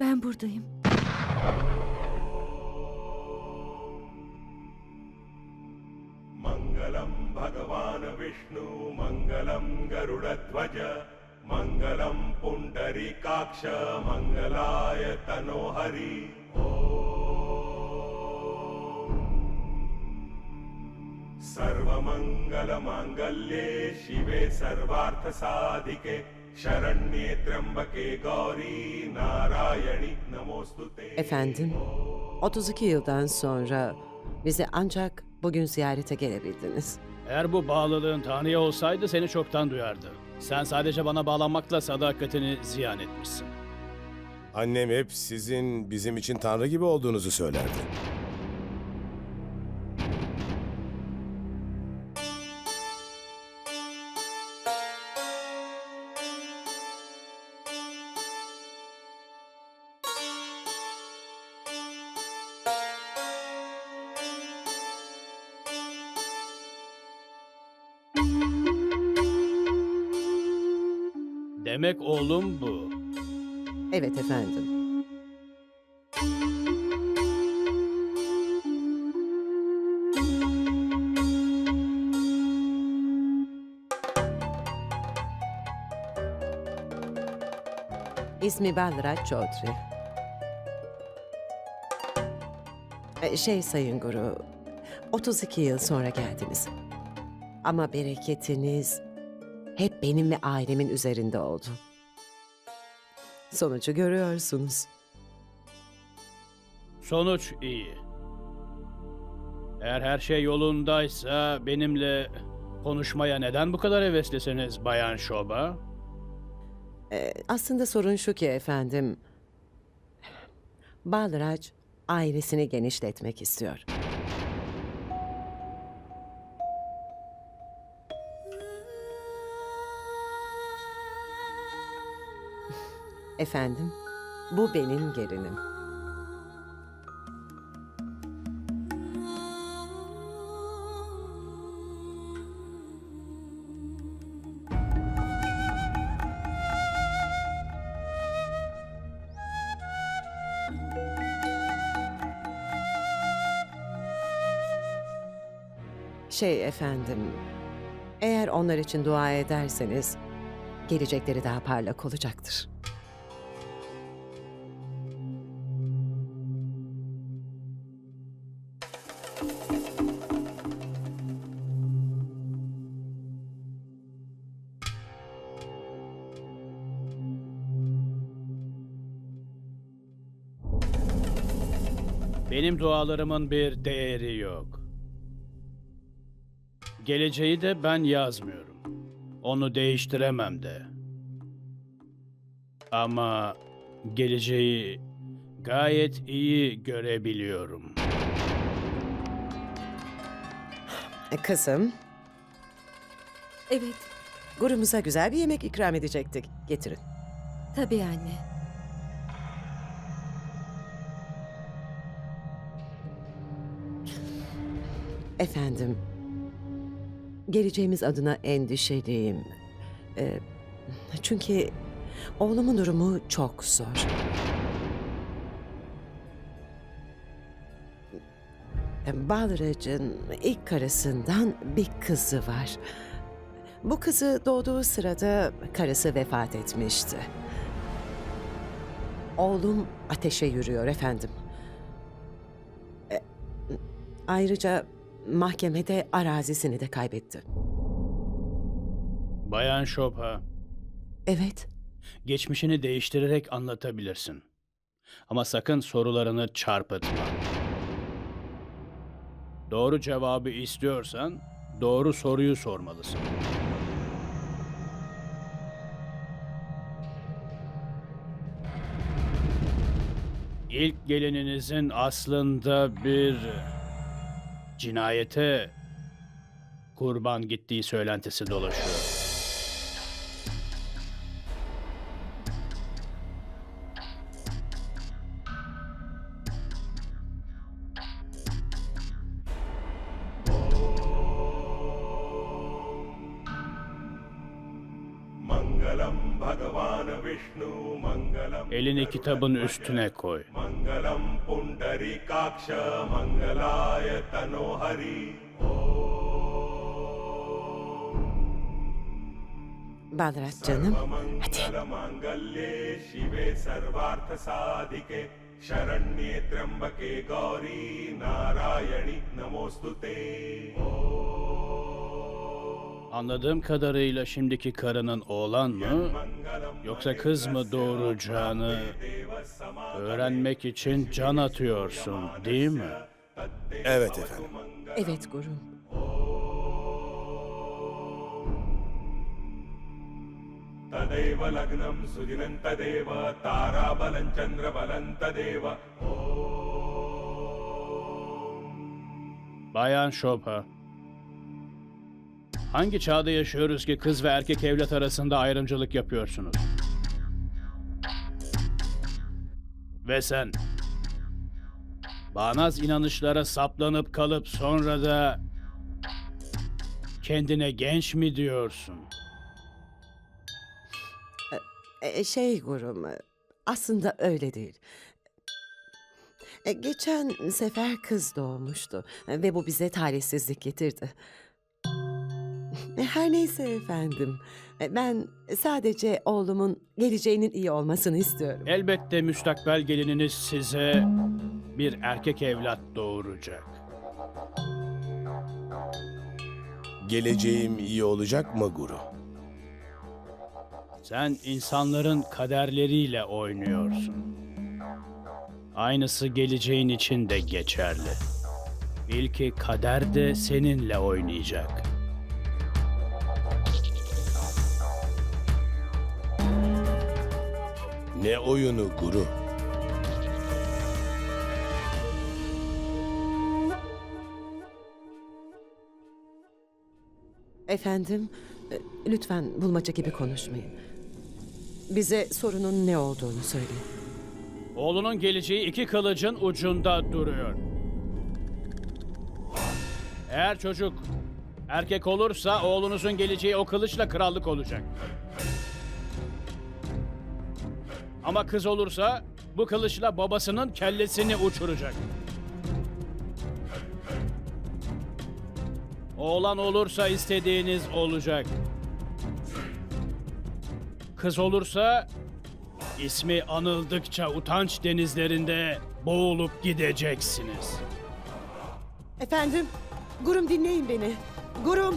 Ben buradayım. मङ्गलं भगवान् विष्णु मङ्गलं गरुडध्वज मङ्गलं पुण्डरीकाक्ष मङ्गलाय तनोहरि सर्वमङ्गलमाङ्गल्ये शिवे सर्वार्थसाधिके Şaranye Trambake Gauri Narayani Namostute Efendim, 32 yıldan sonra bizi ancak bugün ziyarete gelebildiniz. Eğer bu bağlılığın Tanrı'ya olsaydı seni çoktan duyardı. Sen sadece bana bağlanmakla sadakatini ziyan etmişsin. Annem hep sizin bizim için Tanrı gibi olduğunuzu söylerdi. Demek oğlum bu. Evet efendim. İsmi Balraj Chaudhry. Ee, Şey Sayın Guru, 32 yıl sonra geldiniz. Ama bereketiniz hep benim ve ailemin üzerinde oldu. Sonucu görüyorsunuz. Sonuç iyi. Eğer her şey yolundaysa benimle konuşmaya neden bu kadar heveslisiniz Bayan Şoba? Ee, aslında sorun şu ki efendim. Balraj ailesini genişletmek istiyor. Efendim, bu benim gelinim. Şey efendim, eğer onlar için dua ederseniz gelecekleri daha parlak olacaktır. Benim dualarımın bir değeri yok. Geleceği de ben yazmıyorum. Onu değiştiremem de. Ama geleceği gayet iyi görebiliyorum. E, Kızım, Evet, gurumuza güzel bir yemek ikram edecektik. Getirin. tabii anne. Efendim, geleceğimiz adına endişeliyim. Ee, çünkü oğlumun durumu çok zor. Balraj'ın ilk karısından bir kızı var. Bu kızı doğduğu sırada karısı vefat etmişti. Oğlum ateşe yürüyor efendim. E, Ayrıca mahkemede arazisini de kaybetti. Bayan Şoba, Evet, geçmişini değiştirerek anlatabilirsin. Ama sakın sorularını çarpıtma. Doğru cevabı istiyorsan doğru soruyu sormalısın. İlk gelininizin aslında bir cinayete kurban gittiği söylentisi dolaşıyor. Elini kitabın üstüne koy. Mangalam canım, hadi. Şaranye Trambake Gauri Narayani Namostute. Oh. Anladığım kadarıyla şimdiki karının oğlan mı yoksa kız mı doğuracağını öğrenmek için can atıyorsun değil mi? Evet efendim. Evet Guru. తదేవ లగ్నం సుజినంతదేవ తారాబలం చంద్రబలంతదేవ Bayan Chopin, Hangi çağda yaşıyoruz ki kız ve erkek evlat arasında ayrımcılık yapıyorsunuz? Ve sen bağnaz inanışlara saplanıp kalıp sonra da kendine genç mi diyorsun? E, şey gurum, e, aslında öyle değil. E, geçen sefer kız doğmuştu e, ve bu bize talihsizlik getirdi. E, Her neyse efendim. e, Ben sadece oğlumun geleceğinin iyi olmasını istiyorum. Elbette müstakbel gelininiz size bir erkek evlat doğuracak. Geleceğim iyi olacak mı Guru? Sen insanların kaderleriyle oynuyorsun. Aynısı geleceğin için de geçerli. Bil ki kader de seninle oynayacak. Ne oyunu Guru? Efendim, e, lütfen bulmaca gibi konuşmayın. Bize sorunun ne olduğunu söyleyin. Oğlunun geleceği iki kılıcın ucunda duruyor. Eğer çocuk erkek olursa oğlunuzun geleceği o kılıçla krallık olacak. Ama kız olursa bu kılıçla babasının kellesini uçuracak. Oğlan olursa istediğiniz olacak. Kız olursa ismi anıldıkça utanç denizlerinde boğulup gideceksiniz. Efendim, gurum dinleyin beni. Gurum.